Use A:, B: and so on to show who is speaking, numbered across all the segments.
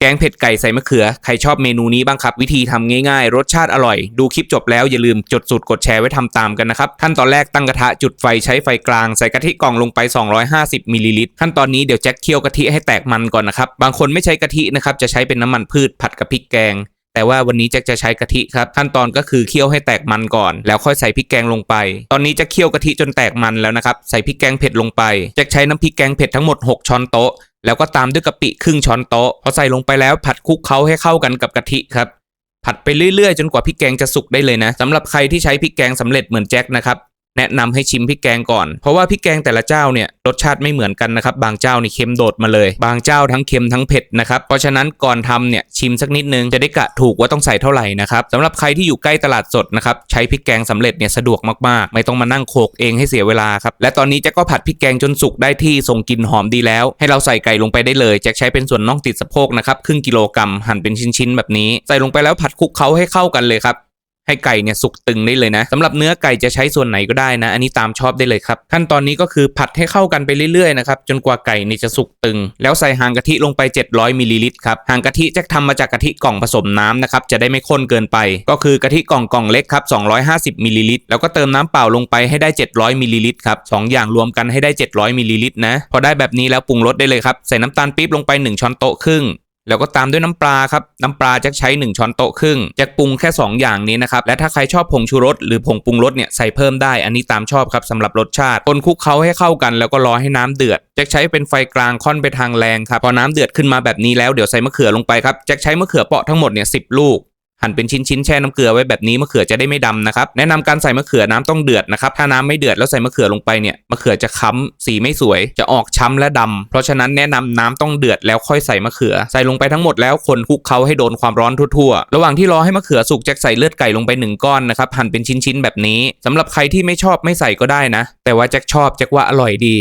A: แกงเผ็ดไก่ใส่มะเขือ ใครชอบเมนูนี้บ้างครับ วิธีทำง่ายๆ รสชาติอร่อย ดูคลิปจบแล้วอย่าลืมจดสูตรกดแชร์ไว้ทำตามกันนะครับ ขั้นตอนแรกตั้งกระทะจุดไฟใช้ไฟกลาง ใส่กะทิกล่องลงไป 250มิลลิลิตรขั้นตอนนี้เดี๋ยวแจ็คเคี่ยวกะทิให้แตกมันก่อนนะครับ บางคนไม่ใช้กะทินะครับ จะใช้เป็นน้ำมันพืชผัดกับพริกแกง แต่ว่าวันนี้แจ็คจะใช้กะทิครับ ขั้นตอนก็คือเคี่ยวให้แตกมันก่อน แล้วค่อยใส่พริกแกงลงไป ตอนนี้จะเคี่ยวกะทิจนแตกมันแล้วนะครับ ใส่พริกแกงเผ็ดลงไปแจ็คใช้น้ำพริกแกงเผ็ดทั้งหมด 6 ช้อนโต๊ะ แล้วก็ตามด้วยกะปิครึ่งช้อนโต๊ะพอใส่ลงไปแล้วผัดคลุกเคล้าให้เข้ากันกับกะทิครับผัดไปเรื่อยๆ จนกว่าพริกแกงจะสุกได้เลยนะสำหรับใครที่ใช้พริกแกงสำเร็จเหมือนแจ็คนะครับ แนะนำให้ชิมพริกแกงก่อน เพราะว่าพริกแกงแต่ละเจ้าเนี่ยรสชาติไม่เหมือนกันนะครับ บางเจ้านี่เค็มโดดมาเลย บางเจ้าทั้งเค็มทั้งเผ็ดนะครับ เพราะฉะนั้นก่อนทำเนี่ยชิมสักนิดนึงจะได้กะถูกว่าต้องใส่เท่าไหร่นะครับสำหรับใครที่อยู่ใกล้ตลาดสดนะครับใช้พริกแกงสำเร็จเนี่ยสะดวกมากๆ ไม่ต้องมานั่งโขกเองให้เสียเวลาครับ และตอนนี้แจ็คก็ผัดพริกแกงจนสุกได้ที่ส่งกลิ่นหอมดีแล้ว ให้เราใส่ไก่ลงไปได้เลยแจ็คใช้เป็นส่วนน่องติดสะโพกนะครับครึ่งกิโลกรัมหั่นเป็นชิ้นๆแบบนี้ ใส่ลงไปแล้วผัดคลุกเคล้าให้เข้ากันเลยครับ ให้ไก่เนี่ยสุกตึงได้เลยนะสำหรับเนื้อไก่จะใช้ส่วนไหนก็ได้นะ อันนี้ตามชอบได้เลยครับ ขั้นตอนนี้ก็คือผัดให้เข้ากันไปเรื่อยๆนะครับจนกว่าไก่เนี่ยจะสุกตึง แล้วใส่หางกะทิลงไป 700มิลลิลิตรครับหางกะทิจะทำมาจากกะทิกล่องผสมน้ำนะครับจะได้ไม่ข้นเกินไป ก็คือกะทิกล่องกล่องเล็กครับ250มิลลิลิตรแล้วก็เติมน้ำเปล่าลงไปให้ได้ 700มิลลิลิตรครับสองอย่างรวมกันให้ได้ 700มิลลิลิตรนะพอได้แบบนี้แล้วปรุงรสได้เลยครับใส่น้ำตาลปี๊บลงไป 1 ช้อนโต๊ะครึ่ง แล้วก็ตามด้วยน้ำปลาครับ น้ำปลาจะใช้ 1 ช้อนโต๊ะครึ่งจะปรุงแค่ 2 อย่างนี้นะครับ และถ้าใครชอบผงชูรสหรือผงปรุงรสเนี่ยใส่เพิ่มได้ อันนี้ตามชอบครับสำหรับรสชาติคนคลุกเคล้าให้เข้ากัน แล้วก็รอให้น้ำเดือดแจ็คใช้เป็นไฟกลางค่อนไปทางแรงครับ พอน้ำเดือดขึ้นมาแบบนี้แล้วเดี๋ยวใส่มะเขือลงไปครับแจ็คใช้มะเขือเปาะทั้งหมดเนี่ยสิลูก หั่นเป็นชิ้นๆแช่น้ำเกลือไว้แบบนี้มะเขือจะได้ไม่ดำนะครับแนะนำการใส่มะเขือน้ำต้องเดือดนะครับถ้าน้ำไม่เดือดแล้วใส่มะเขือลงไปเนี่ยมะเขือจะค้ำสีไม่สวยจะออกช้ำและดำเพราะฉะนั้นแนะนำน้ำต้องเดือดแล้วค่อยใส่มะเขือ ใส่ลงไปทั้งหมดแล้วคนคลุกเคล้าให้โดนความร้อนทั่วๆ ระหว่างที่รอให้มะเขือสุกแจ็คใส่เลือดไก่ลงไปหนึ่งก้อนนะครับหั่นเป็นชิ้นๆแบบนี้สำหรับใครที่ไม่ชอบไม่ใส่ก็ได้นะ แต่ว่าแจ็คชอบแจ็คว่าอร่อยดี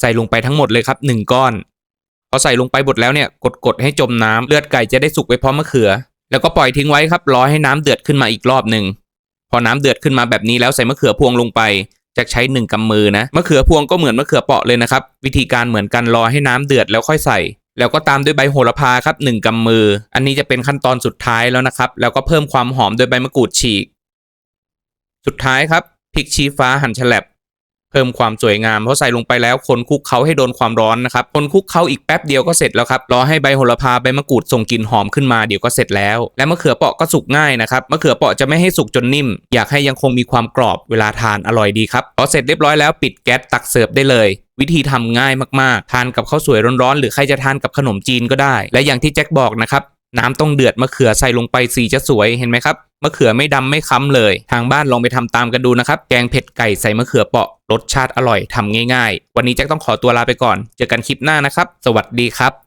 A: ใส่ลงไปทั้งหมดเลยครับหนึ่งก้อนพอใส่ลงไปหมดแล้วเนี่ยกดๆให้จมน้ำเลือดไก่จะได้สุกไปพร้อมมะเขือ แล้วก็ปล่อยทิ้งไว้ครับรอให้น้ำเดือดขึ้นมาอีกรอบหนึ่งพอน้ำเดือดขึ้นมาแบบนี้แล้วใส่มะเขือพวงลงไปจะใช้หนึ่งกำมือนะมะเขือพวงก็เหมือนมะเขือเปาะเลยนะครับวิธีการเหมือนกันรอให้น้ำเดือดแล้วค่อยใส่ แล้วก็ตามด้วยใบโหระพาครับหนึ่งกำมือ อันนี้จะเป็นขั้นตอนสุดท้ายแล้วนะครับ แล้วก็เพิ่มความหอมโดยใบมะกรูดฉีก สุดท้ายครับพริกชี้ฟ้าหั่นฉลับ เพิ่มความสวยงามเพราะใส่ลงไปแล้วคนคลุกเคล้าให้โดนความร้อนนะครับคนคลุกเคล้าอีกแป๊บเดียวก็เสร็จแล้วครับรอให้ใบโหระพาใบมะกรูดส่งกลิ่นหอมขึ้นมาเดี๋ยวก็เสร็จแล้ว และมะเขือเปาะก็สุกง่ายนะครับมะเขือเปาะจะไม่ให้สุกจนนิ่ม อยากให้ยังคงมีความกรอบเวลาทานอร่อยดีครับพอเสร็จเรียบร้อยแล้วปิดแก๊สตักเสิร์ฟได้เลยวิธีทำง่ายมากๆ ทานกับข้าวสวยร้อนๆ หรือใครจะทานกับขนมจีนก็ได้ และอย่างที่แจ็คบอกนะครับ น้ำต้องเดือดมะเขือใส่ลงไปสีจะสวยเห็นไหมครับมะเขือไม่ดำไม่ค้ำเลย ทางบ้านลองไปทำตามกันดูนะครับ แกงเผ็ดไก่ใส่มะเขือเปาะรสชาติอร่อยทำง่าย ๆ วันนี้แจ็คต้องขอตัวลาไปก่อน เจอกันคลิปหน้านะครับ สวัสดีครับ